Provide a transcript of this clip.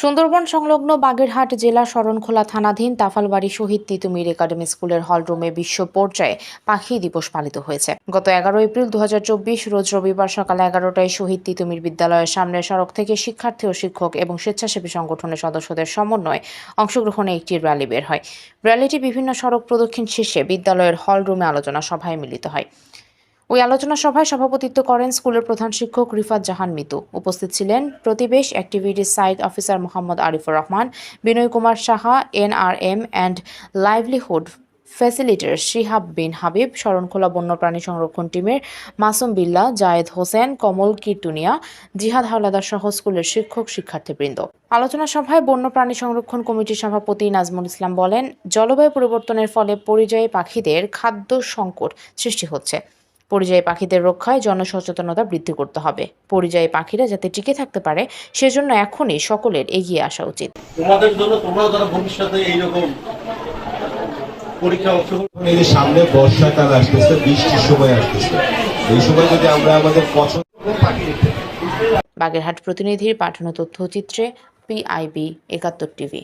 সুন্দরবন সংলগ্ন বাগেরহাট জেলা শরণখোলা থানাধীন তাফালবাড়ি শহীদ তিতুমির একাডেমি স্কুলের হলরুমে বিশ্ব পর্যায়ে পাখি দিবস পালিত হয়েছে। গত এগারো এপ্রিল দু হাজার চব্বিশ রোজ রবিবার সকাল এগারোটায় শহীদ তিতুমির বিদ্যালয়ের সামনের সড়ক থেকে শিক্ষার্থী ও শিক্ষক এবং স্বেচ্ছাসেবী সংগঠনের সদস্যদের সমন্বয়ে অংশগ্রহণে একটি র্যালি বের হয়। র্যালিটি বিভিন্ন সড়ক প্রদক্ষিণ শেষে বিদ্যালয়ের হলরুমে আলোচনা সভায় মিলিত হয়। ওই আলোচনা সভায় সভাপতিত্ব করেন স্কুলের প্রধান শিক্ষক রিফাত জাহান মিতু। উপস্থিত ছিলেন প্রতিবেশ activities site officer Mohammad Arifur Rahman, Binoy Kumar Saha, NRM and livelihood facilitator Shihab Bin Habib, Sharankhola বন্যপ্রাণী সংরক্ষণ টিমের মাসুম বিল্লা, জায়েদ হোসেন, কমল কীর্তুনিয়া, জিহাদ হাওলাদার সহ স্কুলের শিক্ষক শিক্ষার্থীবৃন্দ। আলোচনা সভায় বন্যপ্রাণী সংরক্ষণ কমিটির সভাপতি নাজমুল ইসলাম বলেন, জলবায়ু পরিবর্তনের ফলে পরিযায়ী পাখিদের খাদ্য সংকট সৃষ্টি হচ্ছে। পরিযায়ী পাখিদের রক্ষায় জনসচেতনতা বৃদ্ধি করতে হবে। পরিযায়ী পাখিরা যাতে টিকে থাকতে পারে সেজন্য এখনই সকলের এগিয়ে আসা উচিত। তোমাদের জন্য তোমরাও যারা ভবিষ্যতে এইরকম পরীক্ষা অংশগ্রহণ এই যে সামনে বর্ষাকাল আসতেছে বৃষ্টির সময় আসতেছে। এই সময় যদি আমরা আমাদের পছন্দ বাগেরহাট প্রতিনিধির পাঠানো তথ্যচিত্রে পিআইবি একাত্তর টিভি।